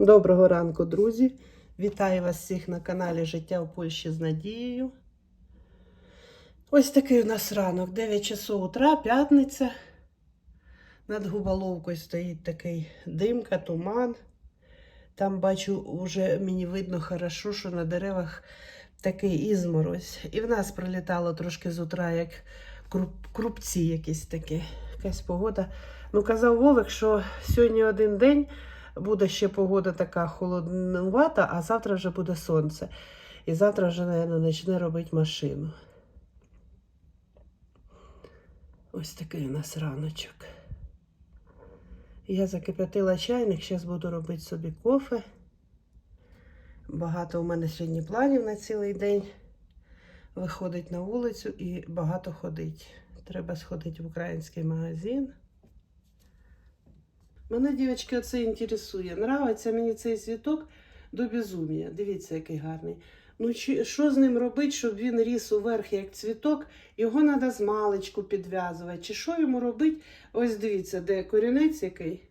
Доброго ранку, друзі! Вітаю вас всіх на каналі Життя в Польщі з Надією. Ось такий у нас ранок, 9 часов утра, п'ятниця. Над губоловкою стоїть такий димка, туман. Там бачу, вже мені видно хорошо, що на деревах такий ізморозь. І в нас пролітало трошки з утра, як круп, крупці якісь такі. Якась погода. Ну, казав Вовик, що сьогодні один день буде ще погода така холоднувата, а завтра вже буде сонце. І завтра вже, мабуть, почне робити машину. Ось такий у нас раночок. Я закип'ятила чайник, зараз буду робити собі кофе. Багато у мене сьогодні планів на цілий день. Виходить на вулицю і багато ходить. Треба сходити в український магазин. Мене, дівчатки, оце інтересує. Нравиться мені цей цвіток до безумія. Дивіться, який гарний. Ну, що з ним робити, щоб він ріс уверх, як цвіток? Його треба з маличку підв'язувати. Чи що йому робити? Ось дивіться, де корінець який.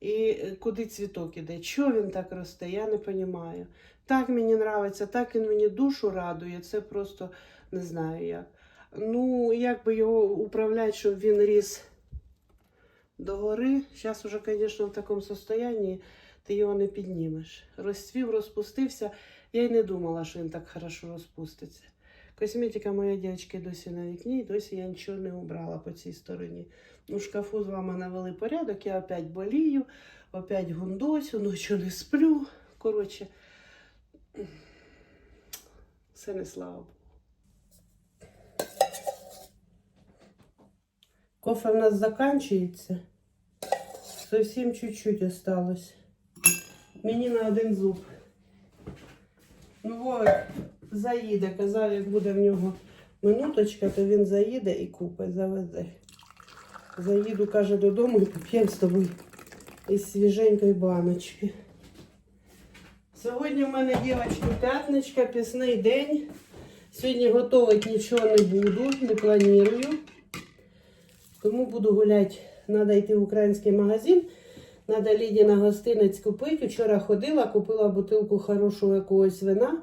І е, куди цвіток іде. Чого він так росте, я не розумію. Так мені подобається, так він мені душу радує. Це просто не знаю як. Ну, як би його управляти, щоб він ріс догори. Зараз уже, звісно, в такому состоянні ти його не піднімеш. Розцвів, розпустився. Я й не думала, що він так хорошо розпуститься. Косметика моя дівчинка досі на вікні, і досі я нічого не убрала по цій стороні. Ну, шкафу з вами навели порядок, я опять болію, опять гундосю, ночі не сплю. Коротше, все не слава Богу. Кофе в нас заканчується. Совсем чуть-чуть осталось. Мені на один зуб. Ну, Вовик заїде. Казав, як буде в нього минуточка, то він заїде і купить, завезе. Заїду, каже, додому і поп'ємо з тобою із свіженької баночки. Сьогодні в мене, дівчатки, п'ятничка, пісний день. Сьогодні готувати нічого не буду, не планую. Тому буду гуляти. Треба йти в український магазин. Треба Ліді на гостинець купити. Вчора ходила, купила бутилку хорошого якогось вина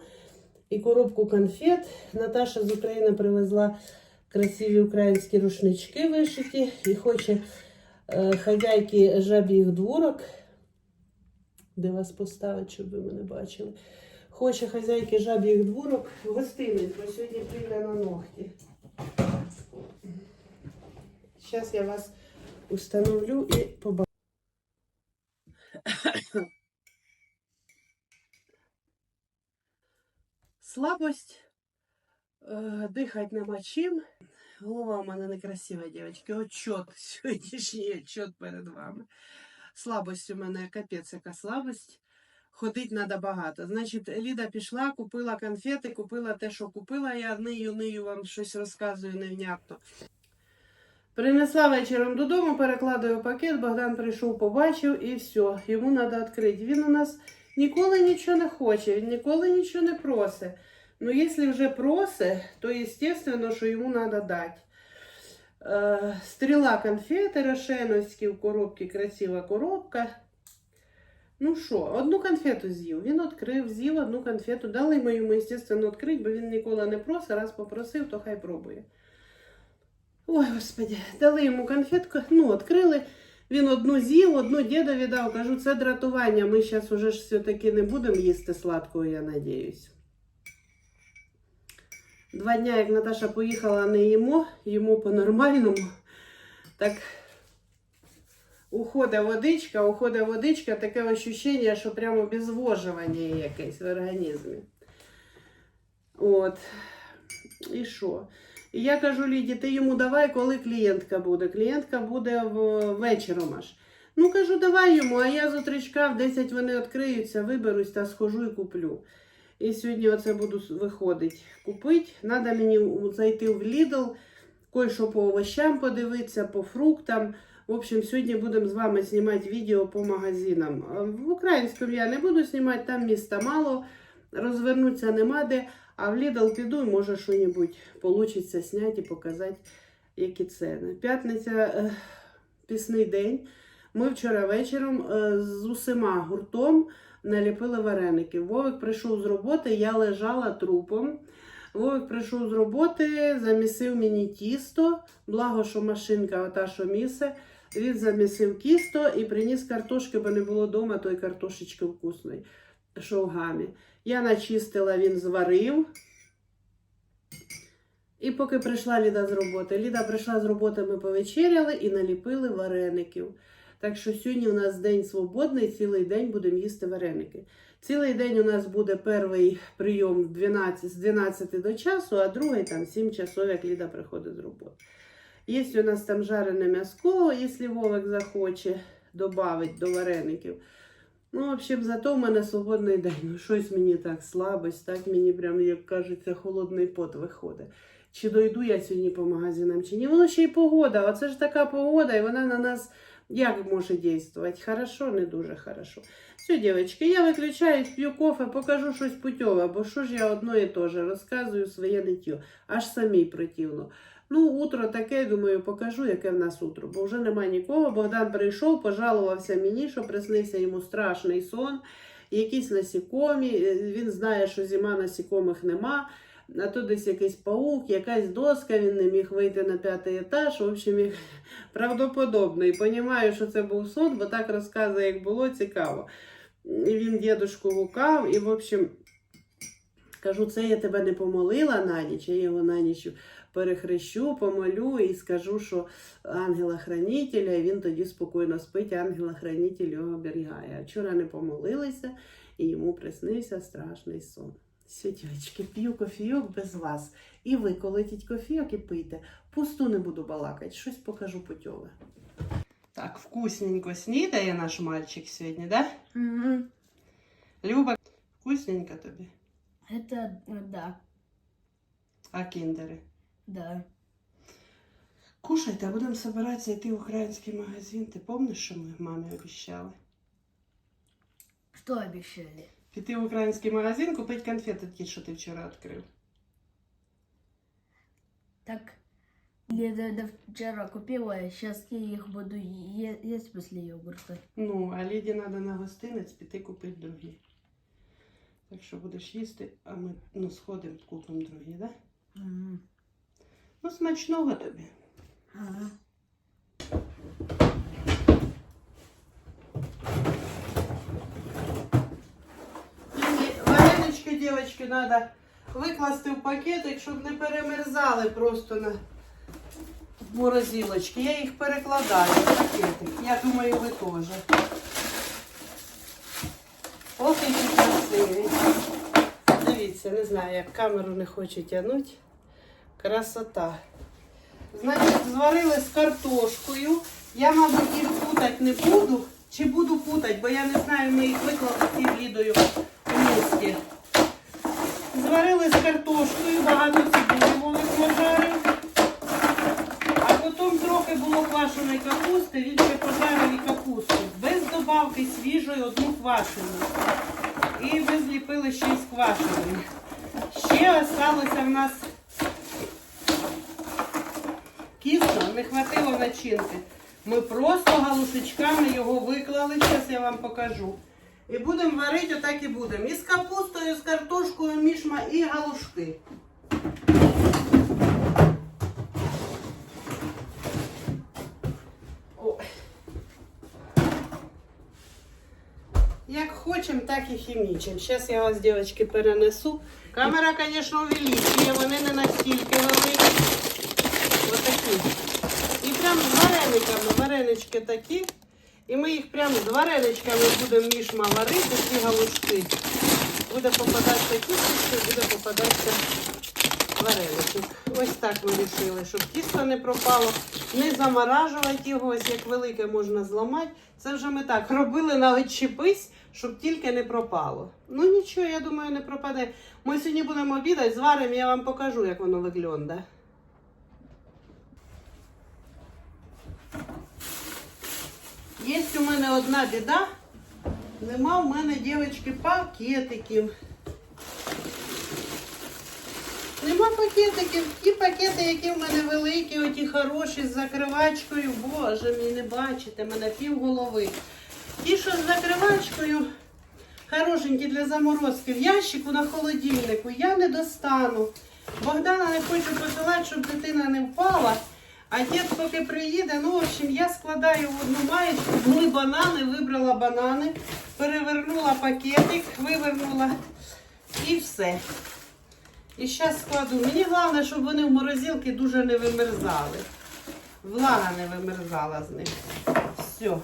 і коробку конфет. Наташа з України привезла красиві українські рушнички вишиті і хоче е, хазяйки жаб'їх дворок. Де вас поставити, щоб ви мене бачили. Хоче хазяйки жаб'їх дворок гостинець, бо сьогодні прийде на ногті. Зараз я вас установлю і побачу. Слабость, е, дихати нема чим. Голова у мене некрасива, дівчатки. Отчот сьогоднішній отчот перед вами. Слабость у мене капець, яка слабость. Ходить треба багато. Значить, Ліда пішла, купила конфети, купила те, що купила. Я нию, нию вам щось розказую невнятно. Принесла вечором додому, перекладаю пакет, Богдан прийшов, побачив і все, йому треба відкрити. Він у нас ніколи нічого не хоче, він ніколи нічого не просить. Ну, якщо вже просить, то естественно, що йому треба дати. Е, стріла конфети рошеновські в коробці, красива коробка. Ну що, одну конфету з'їв. Він відкрив, з'їв одну конфету. Дали ми йому, естественно, відкрити, бо він ніколи не просить, раз попросив, то хай пробує. Ой, господи, дали йому конфетку, ну, відкрили. Він одну з'їв, одну дідові дав. Кажу, це дратування. Ми зараз уже ж все-таки не будемо їсти сладкого, я надіюсь. Два дня, як Наташа поїхала, не їмо, їмо по-нормальному. Так уходить водичка, уходить водичка, таке ощущення, що прямо обезвожування якесь в організмі. От. І що? І я кажу Ліді, ти йому давай, коли клієнтка буде. Клієнтка буде вечором аж. Ну, кажу, давай йому, а я з утречка в 10 вони відкриються, виберусь та схожу і куплю. І сьогодні оце буду виходить купити. Надо мені зайти в Lidl, кое-що по овощам подивитися, по фруктам. В общем, сьогодні будемо з вами знімати відео по магазинам. В українському я не буду знімати, там міста мало, розвернутися нема де. А в Lidl піду і може щось вийде зняти і показати, які ціни. П'ятниця, е, пісний день. Ми вчора вечором е, з усіма гуртом наліпили вареники. Вовик прийшов з роботи, я лежала трупом. Вовик прийшов з роботи, замісив мені тісто. Благо, що машинка, ота, що місе. Він замісив кісто і приніс картошки, бо не було вдома тої картошечки вкусної, що в гамі. Я начистила, він зварив. І поки прийшла Ліда з роботи. Ліда прийшла з роботи, ми повечеряли і наліпили вареників. Так що сьогодні у нас день свободний, цілий день будемо їсти вареники. Цілий день у нас буде перший прийом 12, з 12 до часу, а другий там 7 часов, як Ліда приходить з роботи. Є у нас там жарене м'яско, якщо Вовик захоче додати до вареників. Ну, в общем, зато в мене свободний день. Ну, щось мені так слабость, так мені прям, як кажеться, холодний пот виходить. Чи дойду я сьогодні по магазинам, чи ні. Воно ще й погода. Оце ж така погода, і вона на нас як може дійствувати? Хорошо, не дуже хорошо. Все, дівчатки, я виключаю, п'ю кофе, покажу щось путьове, бо що ж я одно і те ж розказую своє ниттю, аж самій противно. Ну, утро таке, думаю, покажу, яке в нас утро, бо вже немає нікого. Богдан прийшов, пожалувався мені, що приснився йому страшний сон, якісь насікомі. Е, Він знає, що зима насікомих нема. А то десь якийсь паук, якась доска, він не міг вийти на п'ятий етаж. В общем, як правдоподобно. І розумію, що це був сон, бо так розказує, як було, цікаво. І він дідушку гукав, і, в общем, кажу, це я тебе не помолила на ніч, я його на ніч перехрещу, помолю і скажу, що ангела-хранителя, і він тоді спокійно спить, ангела-хранитель його оберігає. А вчора не помолилися, і йому приснився страшний сон. Все, дівчатки, п'ю кофійок без вас. І ви, колитіть кофійок і пийте, пусту не буду балакати, щось покажу путьове. Так, вкусненько снідає наш мальчик сьогодні, да? Мгм. Люба, вкусненько тобі. Это э, да, А кіндери? да. Кушайте, а будемо збиратися йти в український магазин. Ти пам'ятаєш, що ми мамі обіцяли? Что обещали? Піти в український магазин, купити конфети ті, що ти вчора відкрив. Так, я до, вчера купила, сейчас я их буду есть после йогурта. Ну, а Ліді треба на гостинець піти купити другі. Так що будеш їсти, а ми ну, сходимо, купимо другі, да? Мгм. Ну, смачного тобі. Ага. І варенички, дівчатки, треба викласти в пакетик, щоб не перемерзали просто на морозилочки. Я їх перекладаю в пакетик. Я думаю, ви теж. Ох, які красиві. Дивіться, не знаю, як камеру не хочу тягнути. Красота. Значить, зварили з картошкою. Я, мабуть, їх путати не буду. Чи буду путати, бо я не знаю, ми їх виклали під відео в місті. Зварили з картошкою, багато цибулі вовик пожарив. А потім трохи було квашеної капусти, він ще пожарив капусту. Без добавки свіжої, одну квашену. І ми зліпили ще й з квашеною. Ще осталося в нас кісно, не хватило начинки. Ми просто галушечками його виклали, зараз я вам покажу. І будемо варити, отак і будемо. І з капустою, з картошкою, мішма, і галушки. Як хочемо, так і хімічимо. Зараз я вас, дівчатки, перенесу. Камера, звісно, увеличує, вони не настільки великі. Отакі. І прям з варениками. Варенички такі. І ми їх прям з вареничками будемо мішма варити, ці галушки. Буде попадатися кісточки, буде попадатися вареничок. Ось так ми вирішили, щоб тісто не пропало, не заморажувати його, ось як велике можна зламати. Це вже ми так робили на відчепись, щоб тільки не пропало. Ну нічого, я думаю, не пропаде. Ми сьогодні будемо обідати, зваримо, я вам покажу, як воно виглядає. Є у мене одна біда. Нема в мене, дівчатки, пакетиків. Нема пакетиків. Ті пакети, які в мене великі, оті хороші з закривачкою. Боже мій, не бачите, мене пів голови. Ті, що з закривачкою, хорошенькі для заморозки, в ящику на холодильнику, я не достану. Богдана не хочу посилати, щоб дитина не впала. А дід поки приїде, ну, в общем, я складаю в одну маєчку, були банани, вибрала банани, перевернула пакетик, вивернула і все. І зараз складу. Мені головне, щоб вони в морозилки дуже не вимерзали. Влага не вимерзала з них. Все.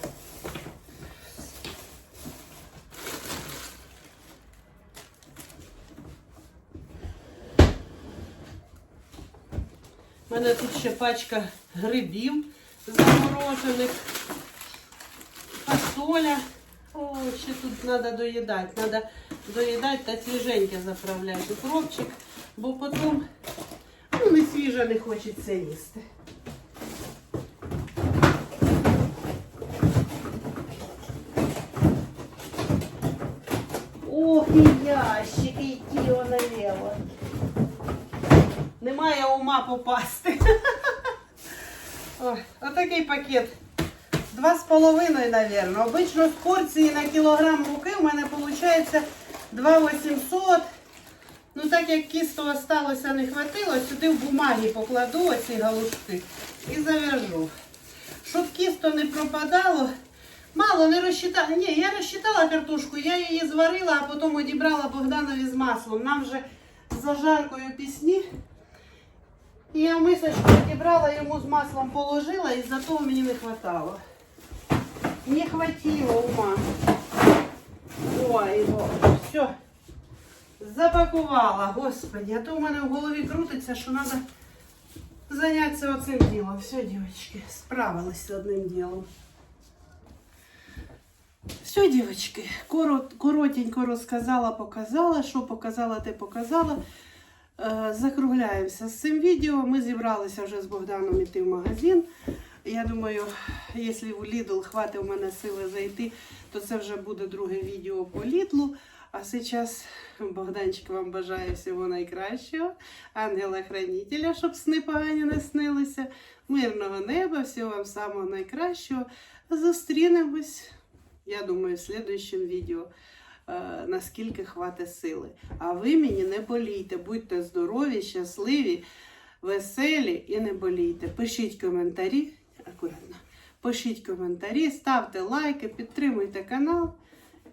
У мене тут ще пачка грибів заморожених, фасоля. О, ще тут треба доїдати. Треба доїдати та свіженьке заправляти. Укропчик, бо потім ну, не свіже не хочеться їсти. Ох, і ящики, які наліво. Немає ума попасти. Отакий пакет. Два з половиною, мабуть. Обично з порції на кілограм муки у мене виходить 2,800. Ну так як кісту осталося не хватило, сюди в бумагі покладу оці галушки і зав'яжу. Щоб кісто не пропадало. Мало не розчитала. Ні, я розчитала картошку, я її зварила, а потім одібрала Богданові з маслом. Нам вже з зажаркою пісні. Я мисочку одібрала, йому з маслом положила, і за того мені не хватало. Не хватило ума. Ой, все. Запакувала, господи, а то в мене в голові крутиться, що треба зайнятися оцим ділом. Все, дівчатки, справились з одним ділом. Все, дівчатки, коротенько розказала, показала, що показала, те показала. Е, Закругляємося з цим відео. Ми зібралися вже з Богданом іти в магазин. Я думаю, якщо в Lidl хватить у мене сили зайти, то це вже буде друге відео по Лідлу. А зараз Богданчик вам бажає всього найкращого, ангела-хранителя, щоб сни погані не снилися, мирного неба, всього вам самого найкращого. Зустрінемось, я думаю, в слідуючому відео наскільки хватить сили. А ви мені не болійте, будьте здорові, щасливі, веселі і не болійте. Пишіть коментарі, акуратно, пишіть коментарі, ставте лайки, підтримуйте канал.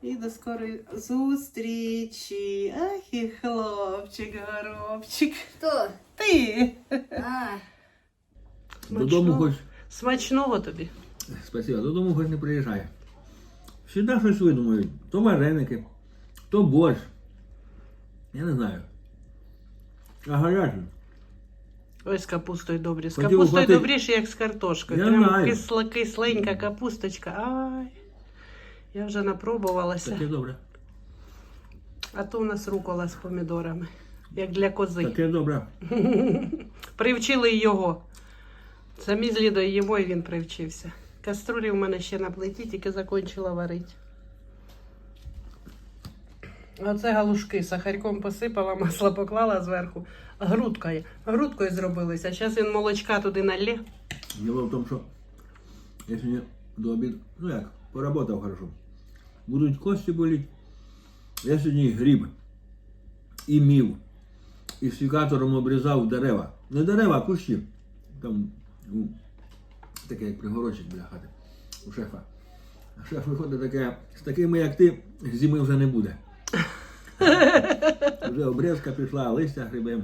І до скорої зустрічі. Ах і хлопчик, горобчик. Кто? Ти. А, Додому хоч, Смачного тобі. спасибо, додому хоч не приїжджає. Всегда щось видумають. То вареники, то борщ. Я не знаю. А гарячий. Ой, з капустою добрі. З Хотів капустою ухватити. добріше, як з картошкою. Я Прям знаю. кисла, кисленька капусточка. Ай. Я вже напробувалася. Таке добре. А то у нас рукола з помідорами. Як для кози. Таке добре. Привчили й його. Самі з Лідою їмо, і він привчився. Каструлі в мене ще на плиті, тільки закінчила варити. Оце галушки. Сахарьком посипала, масло поклала зверху. Грудкою. Грудкою зробилися. Зараз він молочка туди налє. Діло в тому, що я сьогодні до обіду, ну як, поработав хорошо. Будуть кості боліти. Я сьогодні гріб і мів. І секатором обрізав дерева. Не дерева, а кущі. Там ну, таке як пригорочок біля хати у шефа. А шеф виходить таке, з такими, як ти, зими вже не буде. Вже обрізка пішла, листя грибем.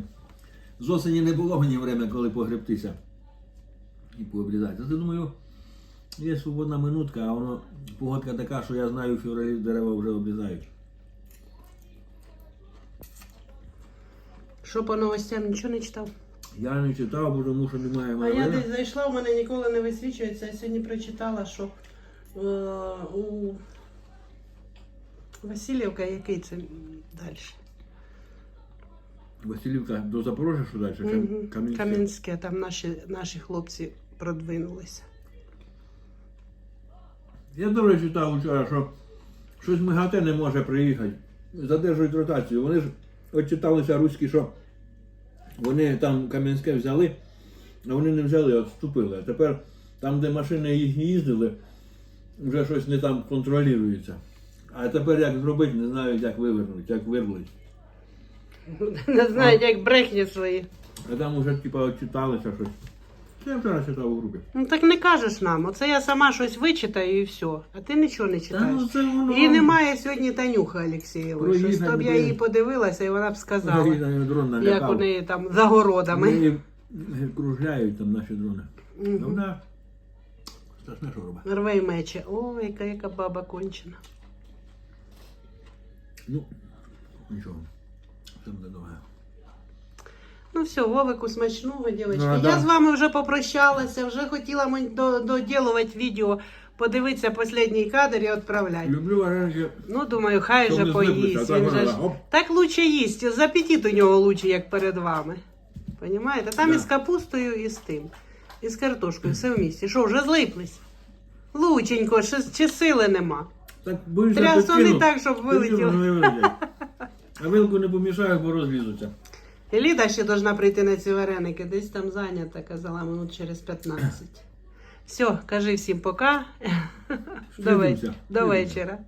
З осені не було мені время, коли погребтися і пообрізати. Це думаю, є свободна минутка, а воно погодка така, що я знаю, в февралі дерева вже обрізають. Що по новостям нічого не читав? Я не читав, бо тому що немає А я десь зайшла, у мене ніколи не висвічується. Я сьогодні прочитала, що е, у Васильівка, який це далі? Василівка до Запорожжя, що далі? Мгм. Кам'янське. Кам'янське, там наші, наші хлопці продвинулися. Я добре читав вчора, що щось МИГАТЕ не може приїхати. Задержують ротацію. Вони ж отчиталися руські, що Вони там Кам'янське взяли, а вони не взяли, а відступили. А тепер там, де машини їх їздили, вже щось не там контролюється. А тепер як зробити, не знають, як вивернуть, як вирвати. Не знають, як брехні свої. А там вже типа читалися щось. Це я вчора читав у групі. Ну так не кажеш нам. Оце я сама щось вичитаю і все. А ти нічого не читаєш. це воно. І немає сьогодні Танюхи Олексієвої. Щось то б я її подивилася, і вона б сказала, дрон як налякав. у неї там за городами. Вони кружляють там наші дрони. А вона страшна шороба. Рве й мече. Ой, яка, яка баба кончена. Ну, нічого. Все буде добре. Ну все, Вовику смачного, дівчатки. Ну, Я да. з вами вже попрощалася, вже хотіла мон- до- доділувати відео, подивитися останній кадр і відправляти. Люблю вареники. Ну, думаю, хай Щоб же не злиплися, поїсть. а так же ж... вона, оп. Так лучше їсть. З апетит у нього лучше, як перед вами. Понімаєте? Там Да. із капустою, і з тим. І з картошкою, все в місті. Що, вже злиплись? Лученько, чи, чи сили нема. Так боюся, Трясу не так, щоб вилетіло. А вилку не помішаю, бо розлізуться. І Ліда ще должна прийти на ці вареники. Десь там зайнята, казала, минут через 15. Все, кажи всім пока. До вечора.